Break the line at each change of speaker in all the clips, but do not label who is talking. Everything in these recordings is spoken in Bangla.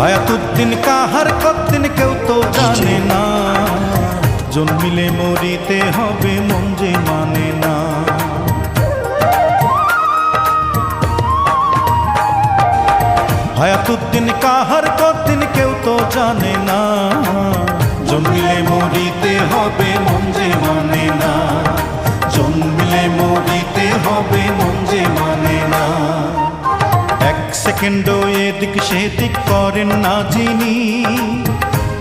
হায়াতুদ্দিন কাহার কতদিন কেউ তো জানে না। জন্মিলে মরিতে হবে মন যে মানে না। হায়াতুদ্দিন কাহার কতদিন কেউ তো জানে না। জন্মিলে মরিতে হবে মন যে মানে না। জন্মিলে মরিতে হবে মন যে মানে না। সেকেন্ডও এদিক সেদিক করেন না যিনি।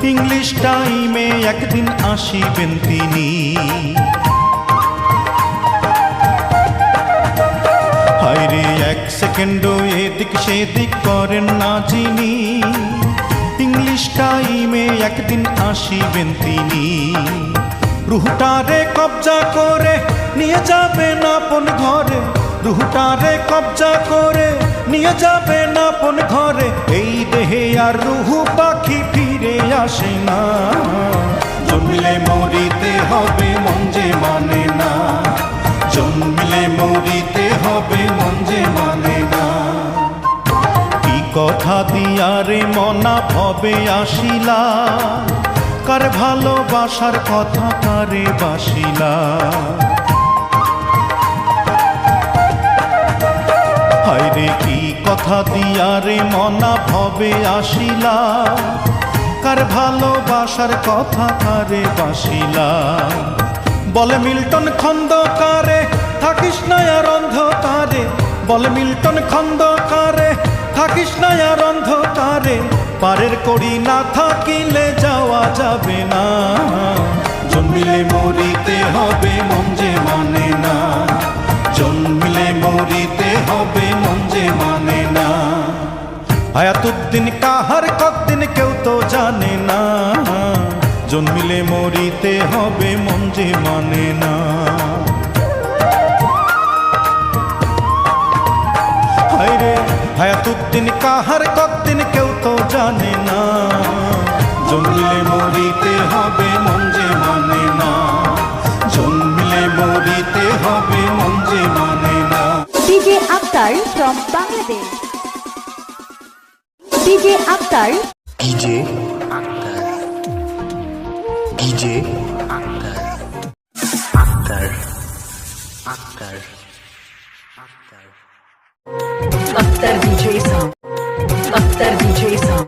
ইংলিশ টাইমে একদিন আসিবেন তিনি। হায়রে, এক সেকেন্ডও এদিক সেদিক করেন না যিনি। ইংলিশ টাইমে একদিন আসিবেন তিনি। রুহটারে কবজা করে নিয়ে যাবেন আপন ঘরে। রুহটারে কবজা করে নিয়ে যাবেন আপন ঘরে। এই দেহে আর রুহু পাখি ফিরে আসে না। জন্মিলে মরিতে হবে মন যে মানে না। জন্মিলে মরিতে হবে মন যে মানে না। কি কথা দিয়ারে মনা ভবে আসিলা। কার ভালোবাসার কথা কারে বাসিলা। কথা দিয়ারে মনা ভবে আসিলা। কার ভালোবাসার কথা কারে বাসিলা। বলে মিল্টন খন্দকারে থাকিস না আর অন্ধকারে। বলে মিল্টন খন্দকারে থাকিস না আর অন্ধকারে। পারের করি না থাকিলে যাওয়া যাবে না। জন্মিলে মরিতে হবে মানে হায়াতুদ্দিন কাহার কতদিন কেউ তো জানে না। জন্মিলে মরিতে হবে মন যে মানে না। হায়াতুদ্দিন কাহার কতদিন কেউ তো জানে না। জন্মিলে মরিতে হবে মন যে মানে না। জন্মিলে মরিতে হবে মন যে মানে না।
Bangladesh. DJ Akhtar
DJ Akhtar DJ Akhtar Akhtar Akhtar Akhtar
Akhtar DJ Sound. Akhtar DJ Sound.